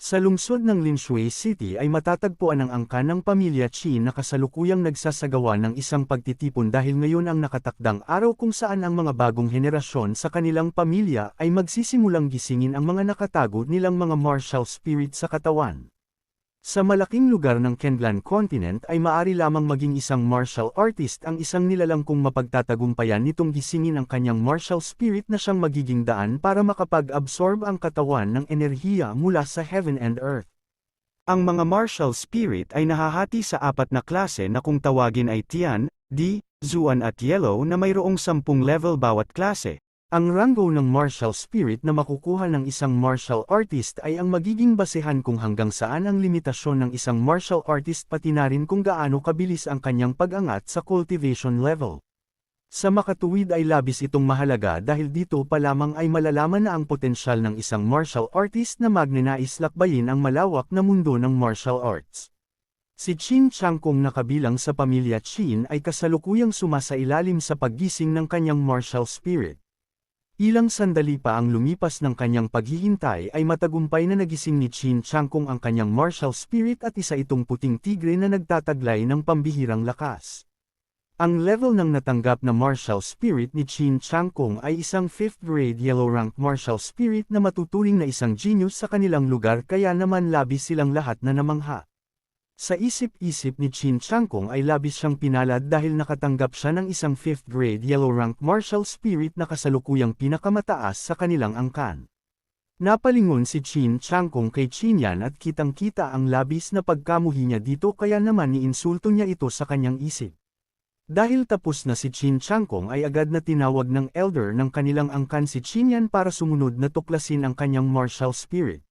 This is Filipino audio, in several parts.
Sa lungsod ng Linshui City ay matatagpuan ang angkan ng pamilya Qin na kasalukuyang nagsasagawa ng isang pagtitipon dahil ngayon ang nakatakdang araw kung saan ang mga bagong henerasyon sa kanilang pamilya ay magsisimulang gisingin ang mga nakatago nilang mga martial spirit sa katawan. Sa malaking lugar ng Kendlan Continent ay maari lamang maging isang martial artist ang isang nilalang kung mapagtatagumpayan nitong gisingin ang kanyang martial spirit na siyang magiging daan para makapag-absorb ang katawan ng enerhiya mula sa heaven and earth. Ang mga martial spirit ay nahahati sa apat na klase na kung tawagin ay Tian, Di, Zuan at Yellow na mayroong sampung level bawat klase. Ang rango ng martial spirit na makukuha ng isang martial artist ay ang magiging basehan kung hanggang saan ang limitasyon ng isang martial artist pati na rin kung gaano kabilis ang kanyang pag-angat sa cultivation level. Sa makatuwid ay labis itong mahalaga dahil dito pa lamang ay malalaman na ang potensyal ng isang martial artist na magnanais lakbayin ang malawak na mundo ng martial arts. Si Qin Changkong na kabilang sa pamilya Qin ay kasalukuyang sumasailalim sa paggising ng kanyang martial spirit. Ilang sandali pa ang lumipas ng kanyang paghihintay ay matagumpay na nagising ni Qin Changkong ang kanyang martial spirit at isa itong puting tigre na nagtataglay ng pambihirang lakas. Ang level ng natanggap na martial spirit ni Qin Changkong ay isang 5th grade yellow rank martial spirit na matuturing na isang genius sa kanilang lugar kaya naman labis silang lahat na namangha. Sa isip-isip ni Chin Changkong ay labis siyang pinalad dahil nakatanggap siya ng isang 5th grade yellow rank martial spirit na kasalukuyang pinakamataas sa kanilang angkan. Napalingon si Chin Changkong kay Chin Yan at kitang-kita ang labis na pagkamuhi niya dito kaya naman niinsulto niya ito sa kanyang isip. Dahil tapos na si Chin Changkong ay agad na tinawag ng elder ng kanilang angkan si Chin Yan para sumunod na tuklasin ang kanyang martial spirit.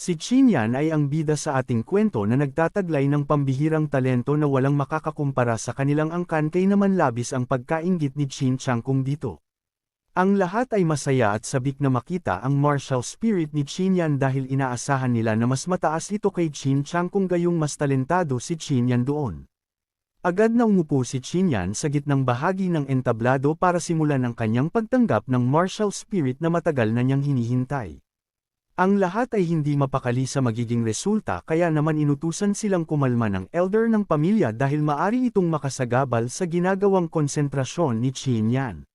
Si Chin Yan ay ang bida sa ating kwento na nagtataglay ng pambihirang talento na walang makakakumpara sa kanilang angkan kay naman labis ang pagkaingit ni Chin Changkung dito. Ang lahat ay masaya at sabik na makita ang martial spirit ni Chin Yan dahil inaasahan nila na mas mataas ito kay Chin Changkung gayong mas talentado si Chin Yan doon. Agad na umupo si Chin Yan sa gitnang bahagi ng entablado para simulan ang kanyang pagtanggap ng martial spirit na matagal na niyang hinihintay. Ang lahat ay hindi mapakali sa magiging resulta kaya naman inutusan silang kumalma ng elder ng pamilya dahil maari itong makasagabal sa ginagawang konsentrasyon ni Chin Yan.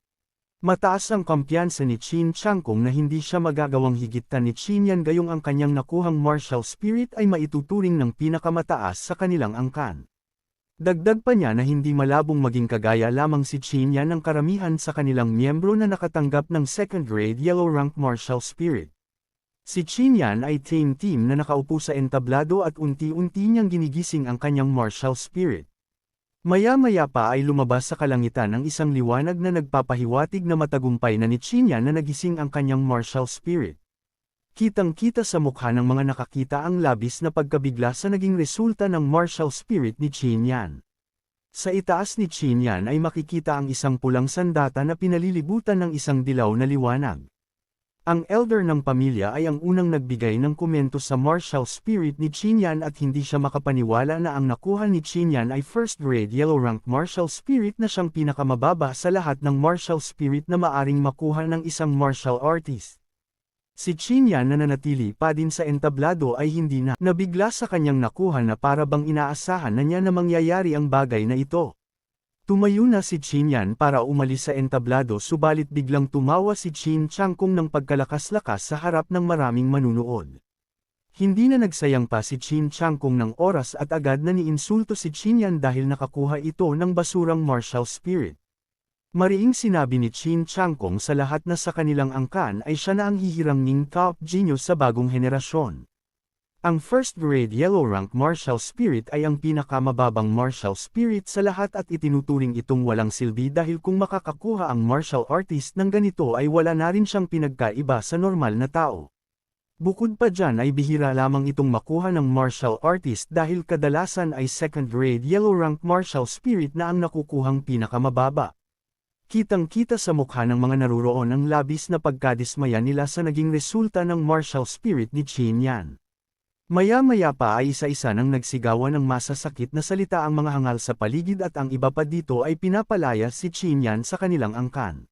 Mataas ang kumpiyansa ni Chin Changkong na hindi siya magagawang higitan ni Chin Yan gayong ang kanyang nakuhang martial spirit ay maituturing ng pinakamataas sa kanilang angkan. Dagdag pa niya na hindi malabong maging kagaya lamang si Chin Yan ng karamihan sa kanilang miyembro na nakatanggap ng second grade yellow rank martial spirit. Si Chin Yan ay team team na nakaupo sa entablado at unti-unti niyang ginigising ang kanyang martial spirit. Maya-maya pa ay lumabas sa kalangitan ang isang liwanag na nagpapahiwatig na matagumpay na ni Chin Yan na nagising ang kanyang martial spirit. Kitang-kita sa mukha ng mga nakakita ang labis na pagkabigla sa naging resulta ng martial spirit ni Chin Yan. Sa itaas ni Chin Yan ay makikita ang isang pulang sandata na pinalilibutan ng isang dilaw na liwanag. Ang elder ng pamilya ay ang unang nagbigay ng komento sa martial spirit ni Chinyan at hindi siya makapaniwala na ang nakuha ni Chinyan ay first grade yellow rank martial spirit na siyang pinakamababa sa lahat ng martial spirit na maaring makuha ng isang martial artist. Si Chinyan na nanatili pa din sa entablado ay hindi na nabigla sa kanyang nakuha na para bang inaasahan na niya na mangyayari ang bagay na ito. Tumayo na si Chin Yan para umalis sa entablado subalit biglang tumawa si Chin Changkong ng pagkalakas-lakas sa harap ng maraming manunood. Hindi na nagsayang pa si Chin Changkong ng oras at agad na niinsulto si Chin Yan dahil nakakuha ito ng basurang martial spirit. Mariing sinabi ni Chin Changkong sa lahat na sa kanilang angkan ay siya na ang hihiranging top genius sa bagong henerasyon. Ang first grade yellow rank martial spirit ay ang pinakamababang martial spirit sa lahat at itinuturing itong walang silbi dahil kung makakakuha ang martial artist ng ganito ay wala na rin siyang pinagkaiba sa normal na tao. Bukod pa dyan ay bihira lamang itong makuha ng martial artist dahil kadalasan ay second grade yellow rank martial spirit na ang nakukuhang pinakamababa. Kitang-kita sa mukha ng mga naruroon ang labis na pagkadismaya nila sa naging resulta ng martial spirit ni Chin Yan. Maya-maya pa ay isa-isa nang nagsigawan ng masasakit na salita ang mga hangal sa paligid at ang iba pa dito ay pinapalaya si Chin Yan sa kanilang angkan.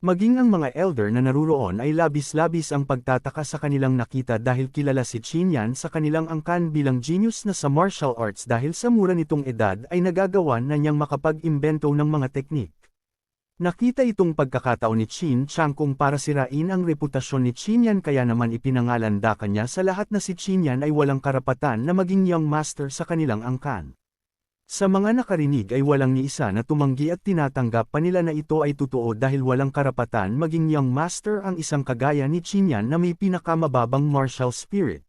Maging ang mga elder na naruroon ay labis-labis ang pagtataka sa kanilang nakita dahil kilala si Chinyan sa kanilang angkan bilang genius na sa martial arts dahil sa mura nitong edad ay nagagawa na niyang makapag-imbento ng mga teknik. Nakita itong pagkakataon ni Chin Chang kung para sirain ang reputasyon ni Chinyan kaya naman ipinangalanda kanya sa lahat na si Chinyan ay walang karapatan na maging young master sa kanilang angkan. Sa mga nakarinig ay walang ni isa na tumanggi at tinatanggap pa nila na ito ay totoo dahil walang karapatan maging young master ang isang kagaya ni Chinyan na may pinakamababang martial spirit.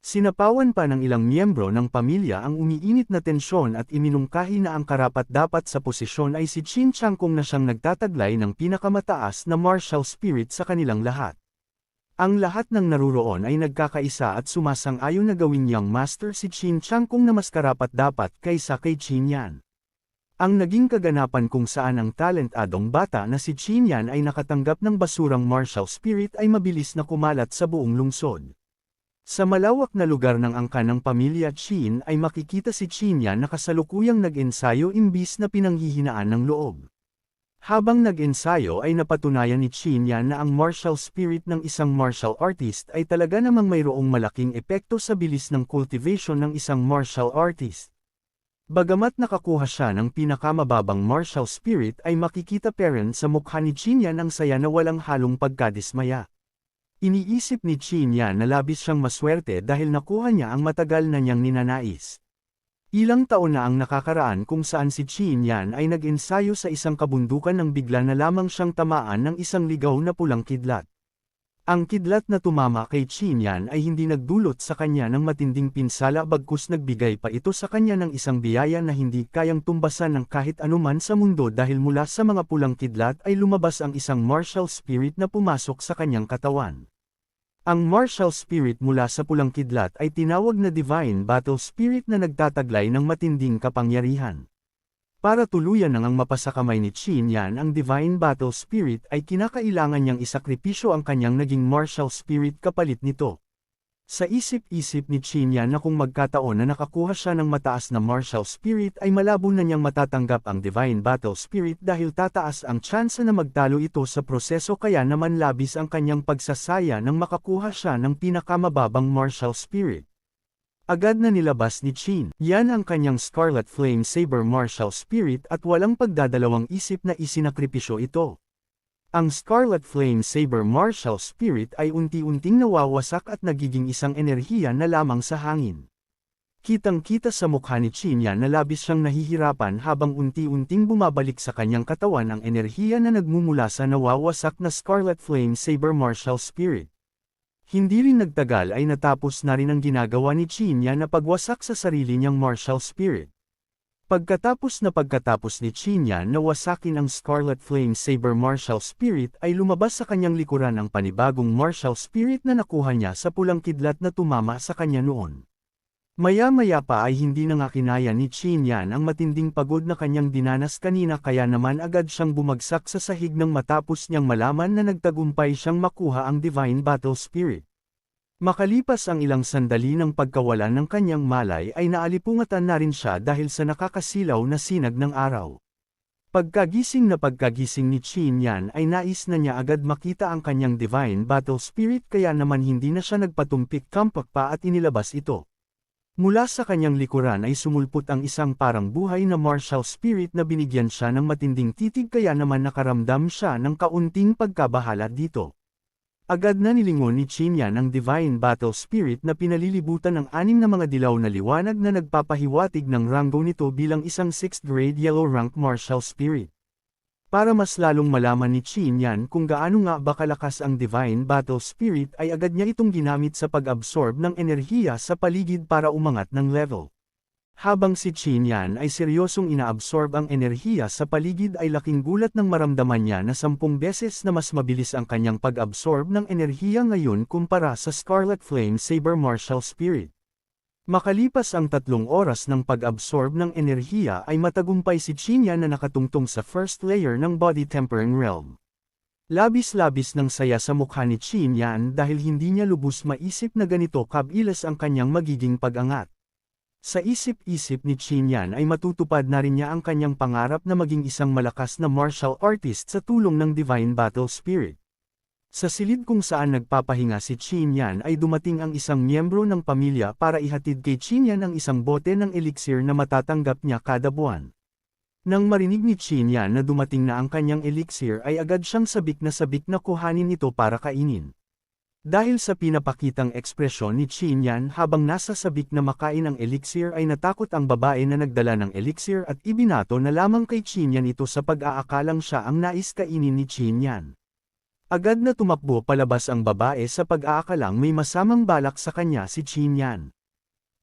Sinapawan pa ng ilang miyembro ng pamilya ang umiinit na tensyon at iminungkahi na ang karapat-dapat sa posisyon ay si Chin Chang kung na siyang nagtataglay ng pinakamataas na martial spirit sa kanilang lahat. Ang lahat ng naruroon ay nagkakaisa at sumasang-ayon na gawin niyang master si Chin Chang kung na mas karapat-dapat kaysa kay Chin Yan. Ang naging kaganapan kung saan ang talentadong bata na si Chin Yan ay nakatanggap ng basurang martial spirit ay mabilis na kumalat sa buong lungsod. Sa malawak na lugar ng angkan ng pamilya Chin ay makikita si Chin Yan na kasalukuyang nag-ensayo imbis na pinanghihinaan ng loob. Habang nag-ensayo ay napatunayan ni Chin Yan na ang martial spirit ng isang martial artist ay talaga namang mayroong malaking epekto sa bilis ng cultivation ng isang martial artist. Bagamat nakakuha siya ng pinakamababang martial spirit ay makikita parent sa mukha ni Chin Yan ang saya na walang halong pagkadismaya. Iniisip ni Chin Yan na labis siyang maswerte dahil nakuha niya ang matagal na niyang ninanais. Ilang taon na ang nakakaraan kung saan si Chin Yan ay nag-ensayo sa isang kabundukan nang bigla na lamang siyang tamaan ng isang ligaw na pulang kidlat. Ang kidlat na tumama kay Chin Yan ay hindi nagdulot sa kanya ng matinding pinsala bagkus nagbigay pa ito sa kanya ng isang biyaya na hindi kayang tumbasan ng kahit anuman sa mundo dahil mula sa mga pulang kidlat ay lumabas ang isang martial spirit na pumasok sa kanyang katawan. Ang martial spirit mula sa pulang kidlat ay tinawag na divine battle spirit na nagtataglay ng matinding kapangyarihan. Para tuluyan ang mapasakamay ni Chin Yan ang divine battle spirit ay kinakailangan niyang isakripisyo ang kanyang naging martial spirit kapalit nito. Sa isip-isip ni Chin Yan na kung magkataon na nakakuha siya ng mataas na martial spirit ay malabo na niyang matatanggap ang divine battle spirit dahil tataas ang tsansa na magtalo ito sa proseso kaya naman labis ang kanyang pagsasaya nang makakuha siya ng pinakamababang martial spirit. Agad na nilabas ni Chin. Yan ang kanyang Scarlet Flame Saber Martial Spirit at walang pagdadalawang isip na isinakripisyo ito. Ang Scarlet Flame Saber Martial Spirit ay unti-unting nawawasak at nagiging isang enerhiya na lamang sa hangin. Kitang-kita sa mukha ni Chin yan na labis siyang nahihirapan habang unti-unting bumabalik sa kanyang katawan ang enerhiya na nagmumula sa nawawasak na Scarlet Flame Saber Martial Spirit. Hindi rin nagtagal ay natapos na rin ang ginagawa ni Chinya na pagwasak sa sarili niyang martial spirit. Pagkatapos na pagkatapos ni Chinya na wasakin ang Scarlet Flame Saber martial spirit ay lumabas sa kanyang likuran ang panibagong martial spirit na nakuha niya sa pulang kidlat na tumama sa kanya noon. Maya-maya pa ay hindi na nga kinaya ni Chin Yan ang matinding pagod na kanyang dinanas kanina kaya naman agad siyang bumagsak sa sahig nang matapos niyang malaman na nagtagumpay siyang makuha ang Divine Battle Spirit. Makalipas ang ilang sandali ng pagkawala ng kanyang malay ay naalipungatan na rin siya dahil sa nakakasilaw na sinag ng araw. Pagkagising na pagkagising ni Chin Yan ay nais na niya agad makita ang kanyang Divine Battle Spirit kaya naman hindi na siya nagpatumpik kampak pa at inilabas ito. Mula sa kanyang likuran ay sumulpot ang isang parang buhay na martial spirit na binigyan siya ng matinding titig kaya naman nakaramdam siya ng kaunting pagkabahala dito. Agad na nilingon ni Chinyan ang Divine Battle Spirit na pinalilibutan ng anim na mga dilaw na liwanag na nagpapahiwatig ng rango nito bilang isang 6th grade yellow rank martial spirit. Para mas lalong malaman ni Chin Yan kung gaano nga ba kalakas ang Divine Battle Spirit ay agad niya itong ginamit sa pag-absorb ng enerhiya sa paligid para umangat ng level. Habang si Chin Yan ay seryosong inaabsorb ang enerhiya sa paligid ay laking gulat ng maramdaman niya na sampung beses na mas mabilis ang kanyang pag-absorb ng enerhiya ngayon kumpara sa Scarlet Flame Saber Martial Spirit. Makalipas ang tatlong oras ng pag-absorb ng enerhiya ay matagumpay si Chinya na nakatungtong sa first layer ng body tempering realm. Labis-labis ng saya sa mukha ni Chinyan dahil hindi niya lubos maisip na ganito kabilis ang kanyang magiging pag-angat. Sa isip-isip ni Chin Yan ay matutupad na rin niya ang kanyang pangarap na maging isang malakas na martial artist sa tulong ng Divine Battle Spirit. Sa silid kung saan nagpapahinga si Chin Yan ay dumating ang isang miyembro ng pamilya para ihatid kay Chin Yan ang isang bote ng elixir na matatanggap niya kada buwan. Nang marinig ni Chin Yan na dumating na ang kanyang elixir ay agad siyang sabik na sabik na kuhanin ito para kainin. Dahil sa pinapakitang ekspresyon ni Chin Yan habang nasa sabik na makain ang elixir ay natakot ang babae na nagdala ng elixir at ibinato na lamang kay Chin Yan ito sa pag-aakalang siya ang nais kainin ni Chin Yan. Agad na tumakbo palabas ang babae sa pag-aakalang may masamang balak sa kanya si Chin Yan.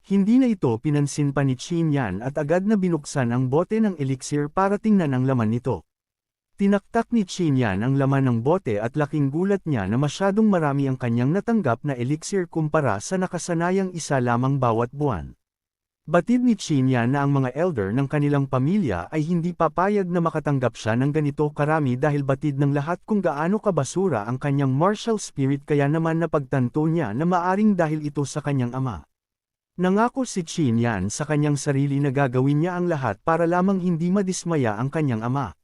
Hindi na ito pinansin pa ni Chin Yan at agad na binuksan ang bote ng elixir para tingnan ang laman nito. Tinaktak ni Chin Yan ang laman ng bote at laking gulat niya na masyadong marami ang kanyang natanggap na elixir kumpara sa nakasanayang isa lamang bawat buwan. Batid ni Chin Yan na ang mga elder ng kanilang pamilya ay hindi papayag na makatanggap siya ng ganito karami dahil batid ng lahat kung gaano kabasura ang kanyang martial spirit kaya naman napagtanto niya na maaring dahil ito sa kanyang ama. Nangako si Chin Yan sa kanyang sarili na gagawin niya ang lahat para lamang hindi madismaya ang kanyang ama.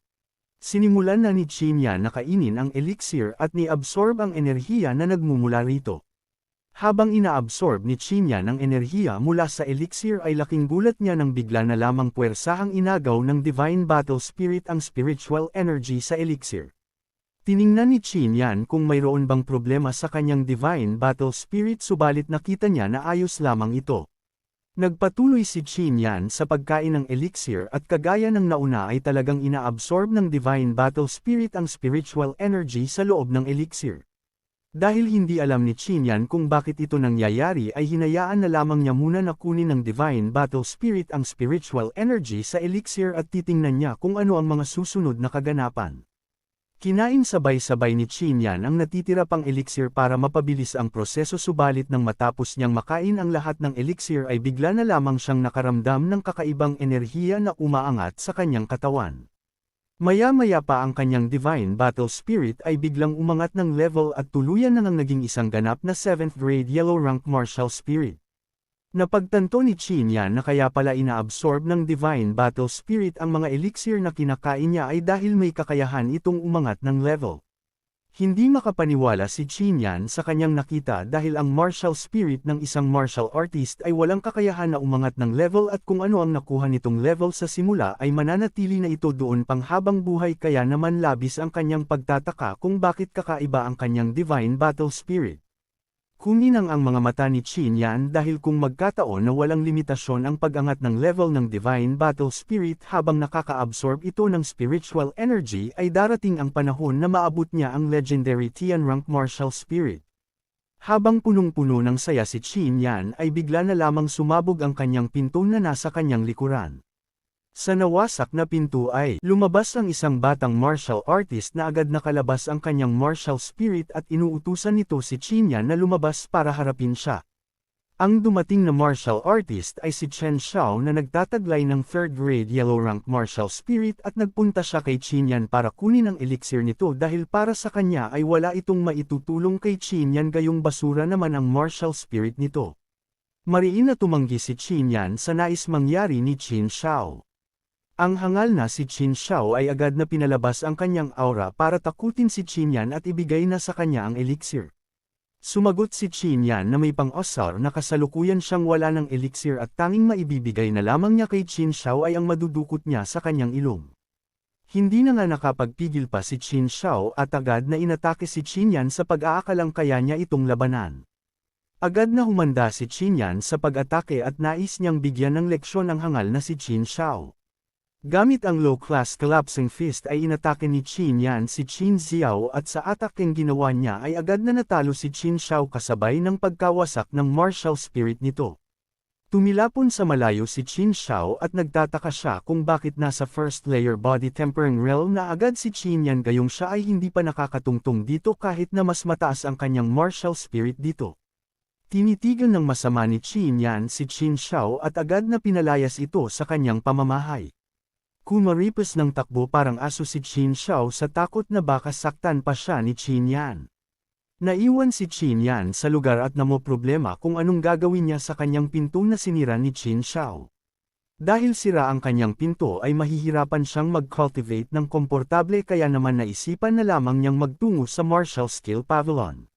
Sinimulan na ni Chin Yan na kainin ang elixir at ni-absorb ang enerhiya na nagmumula rito. Habang inaabsorb ni Chin Yan ang enerhiya mula sa elixir ay laking gulat niya nang bigla na lamang puwersahang inagaw ng Divine Battle Spirit ang spiritual energy sa elixir. Tiningnan ni Chin Yan kung mayroon bang problema sa kanyang Divine Battle Spirit subalit nakita niya na ayos lamang ito. Nagpatuloy si Chin Yan sa pagkain ng elixir at kagaya ng nauna ay talagang inaabsorb ng Divine Battle Spirit ang spiritual energy sa loob ng elixir. Dahil hindi alam ni Chin Yan kung bakit ito nangyayari ay hinayaan na lamang niya muna na kunin ng Divine Battle Spirit ang spiritual energy sa elixir at titingnan niya kung ano ang mga susunod na kaganapan. Kinain sabay-sabay ni Chin Yan ang natitira pang elixir para mapabilis ang proseso subalit nang matapos niyang makain ang lahat ng elixir ay bigla na lamang siyang nakaramdam ng kakaibang enerhiya na umaangat sa kanyang katawan. Maya-maya pa ang kanyang Divine Battle Spirit ay biglang umangat ng level at tuluyan na nang naging isang ganap na 7th grade Yellow Rank Martial Spirit. Napagtanto ni Chin Yan na kaya pala inaabsorb ng Divine Battle Spirit ang mga elixir na kinakain niya ay dahil may kakayahan itong umangat ng level. Hindi makapaniwala si Chin Yan sa kanyang nakita dahil ang martial spirit ng isang martial artist ay walang kakayahan na umangat ng level at kung ano ang nakuha nitong level sa simula ay mananatili na ito doon pang habang buhay kaya naman labis ang kanyang pagtataka kung bakit kakaiba ang kanyang divine battle spirit. Kuminang ang mga mata ni Chin Yan dahil kung magkataon na walang limitasyon ang pag-angat ng level ng Divine Battle Spirit habang nakaka-absorb ito ng spiritual energy ay darating ang panahon na maabot niya ang legendary Tian Rank Martial Spirit. Habang punong-puno ng saya si Chin Yan ay bigla na lamang sumabog ang kanyang pinto na nasa kanyang likuran. Sa nawasak na pinto ay lumabas ang isang batang martial artist na agad nakalabas ang kanyang martial spirit at inuutusan nito si Chinya na lumabas para harapin siya. Ang dumating na martial artist ay si Chen Xiao na nagtataglay ng 3rd grade yellow rank martial spirit at nagpunta siya kay Chinyan para kunin ang elixir nito dahil para sa kanya ay wala itong maitutulong kay Chinyan gayong basura naman ang martial spirit nito. Mariin na tumanggi si Chinyan sa nais mangyari ni Chin Xiao. Ang hangal na si Qin Xiao ay agad na pinalabas ang kanyang aura para takutin si Qin Yan at ibigay na sa kanya ang elixir. Sumagot si Qin Yan na may pang-osar na kasalukuyan siyang wala ng elixir at tanging maibibigay na lamang niya kay Qin Xiao ay ang madudukot niya sa kanyang ilong. Hindi na nga nakapagpigil pa si Qin Xiao at agad na inatake si Qin Yan sa pag-aakalang kaya niya itong labanan. Agad na humanda si Qin Yan sa pag-atake at nais niyang bigyan ng leksyon ang hangal na si Qin Xiao. Gamit ang low-class collapsing fist ay inatake ni Qin Yan si Qin Xiao at sa ataking ginawa niya ay agad na natalo si Qin Xiao kasabay ng pagkawasak ng martial spirit nito. Tumilapon sa malayo si Qin Xiao at nagtataka siya kung bakit nasa first layer body tempering realm na agad si Qin Yan gayong siya ay hindi pa nakakatungtong dito kahit na mas mataas ang kanyang martial spirit dito. Tinitigan ng masama ni Qin Yan si Qin Xiao at agad na pinalayas ito sa kanyang pamamahay. Kumaripas ng takbo parang aso si Qin Xiao sa takot na baka saktan pa siya ni Qin Yan. Naiwan si Qin Yan sa lugar at namoproblema kung anong gagawin niya sa kanyang pinto na sinira ni Qin Xiao. Dahil sira ang kanyang pinto ay mahihirapan siyang mag-cultivate ng komportable kaya naman naisipan na lamang niyang magtungo sa Martial Skill Pavilion.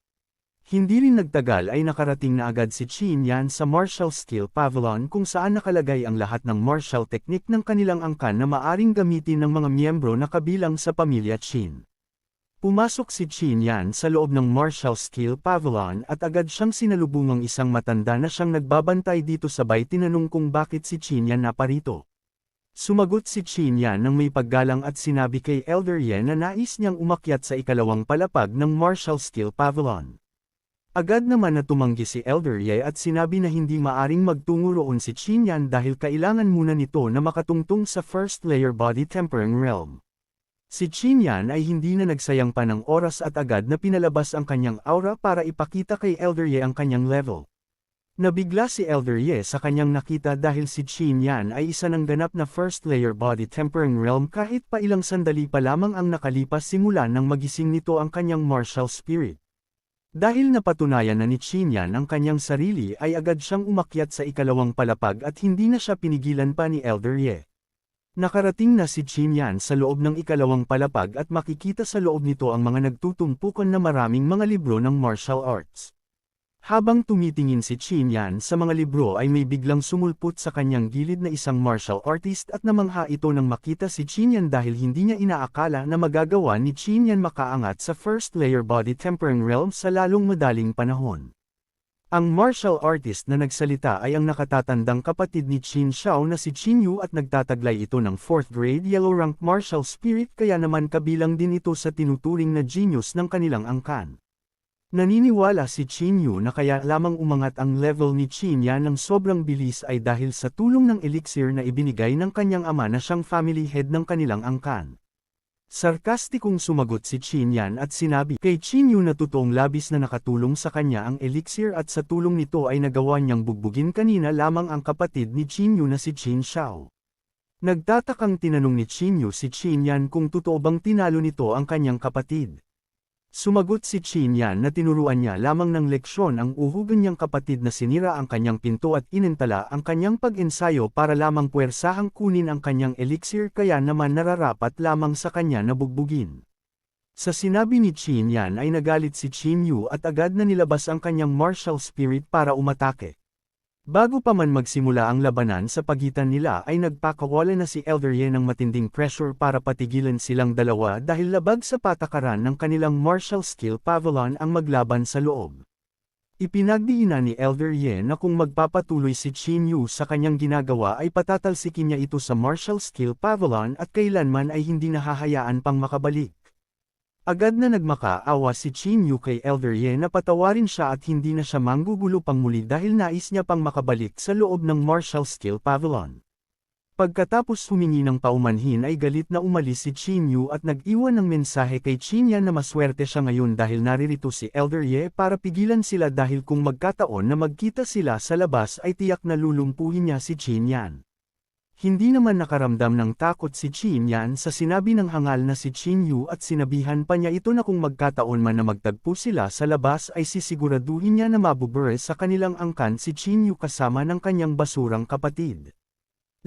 Hindi rin nagtagal ay nakarating na agad si Qin Yan sa Martial Skill Pavilion kung saan nakalagay ang lahat ng martial technique ng kanilang angkan na maaring gamitin ng mga miyembro na kabilang sa pamilya Qin. Pumasok si Qin Yan sa loob ng Martial Skill Pavilion at agad siyang sinalubungang isang matanda na siyang nagbabantay dito sabay tinanong kung bakit si Qin Yan naparito. Sumagot si Qin Yan ng may paggalang at sinabi kay Elder Yen na nais niyang umakyat sa ikalawang palapag ng Martial Skill Pavilion. Agad naman na tumanggi si Elder Ye at sinabi na hindi maaring magtungo roon si Qin Yan dahil kailangan muna nito na makatungtong sa First Layer Body Tempering Realm. Si Qin Yan ay hindi na nagsayang pa ng oras at agad na pinalabas ang kanyang aura para ipakita kay Elder Ye ang kanyang level. Nabigla si Elder Ye sa kanyang nakita dahil si Qin Yan ay isa ng ganap na first layer body tempering realm kahit pa ilang sandali pa lamang ang nakalipas simula nang magising nito ang kanyang martial spirit. Dahil napatunayan na ni Qin Yan ang kanyang sarili ay agad siyang umakyat sa ikalawang palapag at hindi na siya pinigilan pa ni Elder Ye. Nakarating na si Qin Yan sa loob ng ikalawang palapag at makikita sa loob nito ang mga nagtutumpukan na maraming mga libro ng martial arts. Habang tumitingin si Qin Yan sa mga libro ay may biglang sumulpot sa kanyang gilid na isang martial artist at namangha ito nang makita si Qin Yan dahil hindi niya inaakala na magagawa ni Qin Yan makaangat sa first layer body tempering realm sa lalong madaling panahon. Ang martial artist na nagsalita ay ang nakatatandang kapatid ni Qin Xiao na si Qin Yu at nagtataglay ito ng 4th grade yellow rank martial spirit kaya naman kabilang din ito sa tinuturing na genius ng kanilang angkan. Naniniwala si Qin Yu na kaya lamang umangat ang level ni Qin Yan ng sobrang bilis ay dahil sa tulong ng elixir na ibinigay ng kanyang ama na siyang family head ng kanilang angkan. Sarkastikong sumagot si Qin Yan at sinabi kay Qin Yu na totoong labis na nakatulong sa kanya ang elixir at sa tulong nito ay nagawa niyang bugbugin kanina lamang ang kapatid ni Qin Yu na si Qin Xiao. Nagtatakang tinanong ni Qin Yu si Qin Yan kung totoo bang tinalo nito ang kanyang kapatid. Sumagot si Qin Yan na tinuruan niya lamang ng leksyon ang uhugan niyang kapatid na sinira ang kanyang pinto at inintala ang kanyang pag-ensayo para lamang puwersahang kunin ang kanyang elixir kaya naman nararapat lamang sa kanya na bugbugin. Sa sinabi ni Qin Yan ay nagalit si Qin Yu at agad na nilabas ang kanyang martial spirit para umatake. Bago pa man magsimula ang labanan sa pagitan nila ay nagpakawala na si Elder Ye ng matinding pressure para patigilan silang dalawa dahil labag sa patakaran ng kanilang martial skill pavilion ang maglaban sa loob. Ipinagdiinan ni Elder Ye na kung magpapatuloy si Qin Yu sa kanyang ginagawa ay patatalsikin niya ito sa martial skill pavilion at kailanman ay hindi nahahayaan pang makabalik. Agad na nagmakaawa si Qin Yu kay Elder Ye na patawarin siya at hindi na siya manggugulo pang muli dahil nais niya pang makabalik sa loob ng Martial Skill Pavilion. Pagkatapos humingi ng paumanhin ay galit na umalis si Qin Yu at nag-iwan ng mensahe kay Qin Yan na maswerte siya ngayon dahil naririto si Elder Ye para pigilan sila dahil kung magkataon na magkita sila sa labas ay tiyak na lulumpuhin niya si Qin Yan. Hindi naman nakaramdam ng takot si Qin Yan sa sinabi ng hangal na si Qin Yu at sinabihan pa niya ito na kung magkataon man na magtagpo sila sa labas ay sisiguraduhin niya na mabubure sa kanilang angkan si Qin Yu kasama ng kanyang basurang kapatid.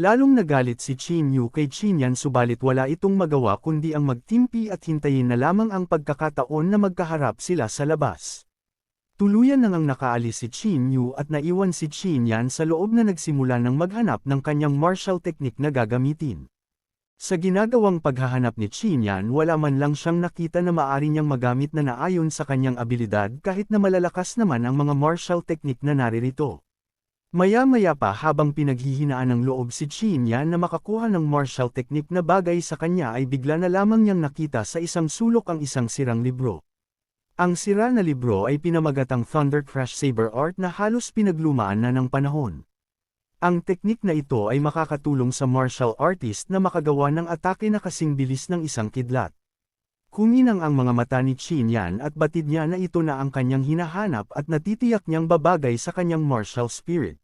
Lalong nagalit si Qin Yu kay Qin Yan subalit wala itong magawa kundi ang magtimpi at hintayin na lamang ang pagkakataon na magkaharap sila sa labas. Tuluyan nang ang nakaalis si Qin Yu at naiwan si Qin Yan sa loob na nagsimula ng maghanap ng kanyang martial technique na gagamitin. Sa ginagawang paghahanap ni Qin Yan wala man lang siyang nakita na maari niyang magamit na naayon sa kanyang abilidad kahit na malalakas naman ang mga martial technique na naririto. Maya-maya pa habang pinaghihinaan ng loob si Qin Yan na makakuha ng martial technique na bagay sa kanya ay bigla na lamang niyang nakita sa isang sulok ang isang sirang libro. Ang sira na libro ay pinamagatang Thunder Crash Saber Art na halos pinaglumaan na ng panahon. Ang teknik na ito ay makakatulong sa martial artist na makagawa ng atake na kasing bilis ng isang kidlat. Kuminang ang mga mata ni Qin Yan at batid niya na ito na ang kanyang hinahanap at natitiyak niyang babagay sa kanyang martial spirit.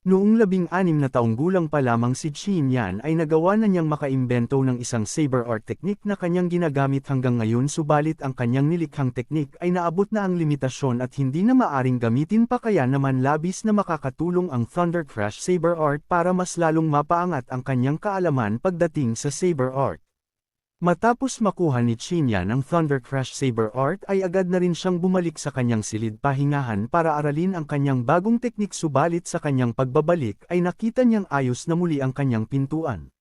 Noong labing-anim na taong gulang pa lamang si Qin Yan ay nagawa na niyang makaimbento ng isang saber art technique na kanyang ginagamit hanggang ngayon subalit ang kanyang nilikhang teknik ay naabot na ang limitasyon at hindi na maaring gamitin pa kaya naman labis na makakatulong ang Thunder Crash Saber Art para mas lalong mapaangat ang kanyang kaalaman pagdating sa saber art. Matapos makuha ni Chinya ng Thunder Crash Saber Art ay agad na rin siyang bumalik sa kanyang silid pahingahan para aralin ang kanyang bagong teknik subalit sa kanyang pagbabalik ay nakita niyang ayos na muli ang kanyang pintuan.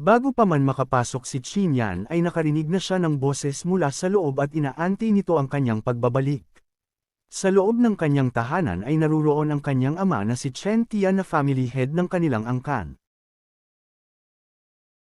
Bago pa man makapasok si Chinyan ay nakarinig na siya ng boses mula sa loob at inaanti nito ang kanyang pagbabalik. Sa loob ng kanyang tahanan ay naruroon ang kanyang ama na si Chen Tia na family head ng kanilang angkan.